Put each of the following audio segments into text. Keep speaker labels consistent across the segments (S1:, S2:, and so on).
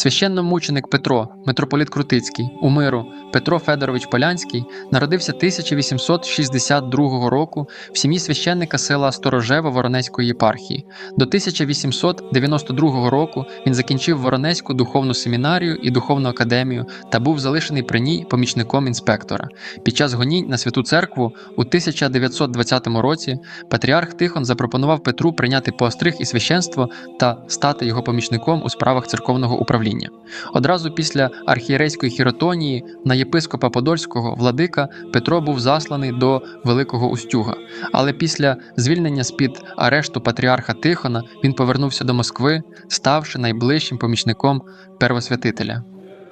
S1: Священномученик Петро, митрополит Крутицький, у миру Петро Федорович Полянський народився 1862 року в сім'ї священника села Сторожево Воронезької єпархії. До 1892 року він закінчив Воронезьку духовну семінарію і духовну академію та був залишений при ній помічником інспектора. Під час гонінь на святу церкву у 1920 році патріарх Тихон запропонував Петру прийняти постриг і священство та стати його помічником у справах церковного управління. Одразу після архієрейської хіротонії на єпископа Подольського владика Петро був засланий до Великого Устюга. Але після звільнення з-під арешту патріарха Тихона він повернувся до Москви, ставши найближчим помічником первосвятителя.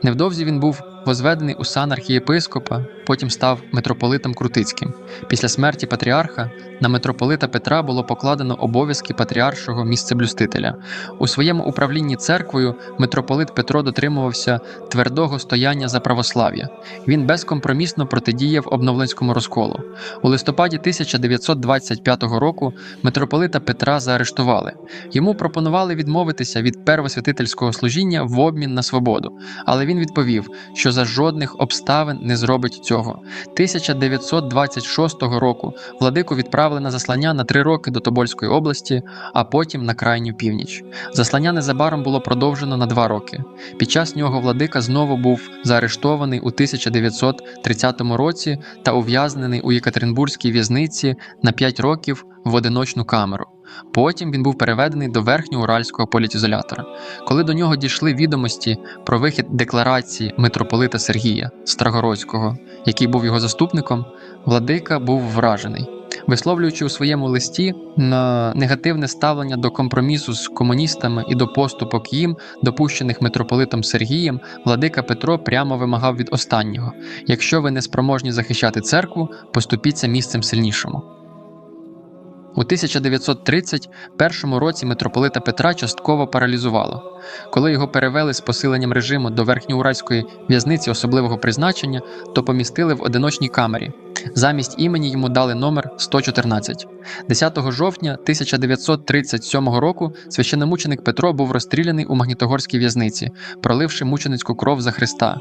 S1: Невдовзі він був возведений у сан архієпископа, потім став митрополитом Крутицьким. Після смерті патріарха на митрополита Петра було покладено обов'язки патріаршого місцеблюстителя. У своєму управлінні церквою митрополит Петро дотримувався твердого стояння за православ'я. Він безкомпромісно протидіяв обновленському розколу. У листопаді 1925 року митрополита Петра заарештували. Йому пропонували відмовитися від первосвятительського служіння в обмін на свободу, але він відповів, що за жодних обставин не зробить цього. 1926 року владику відправили на заслання на три роки до Тобольської області, а потім на крайню північ. Заслання незабаром було продовжено на два роки. Під час нього владика знову був заарештований у 1930 році та ув'язнений у Єкатеринбурзькій в'язниці на 5 років в одиночну камеру. Потім він був переведений до верхньоуральського політізолятора. Коли до нього дійшли відомості про вихід декларації митрополита Сергія Страгородського, який був його заступником, владика був вражений. Висловлюючи у своєму листі на негативне ставлення до компромісу з комуністами і до поступок їм, допущених митрополитом Сергієм, владика Петро прямо вимагав від останнього: якщо ви не спроможні захищати церкву, поступіться місцем сильнішому. У 1931 році митрополита Петра частково паралізувало. Коли його перевели з посиленням режиму до верхньоуральської в'язниці особливого призначення, то помістили в одиночній камері. Замість імені йому дали номер 114. 10 жовтня 1937 року священномученик Петро був розстріляний у Магнітогорській в'язниці, проливши мученицьку кров за Христа.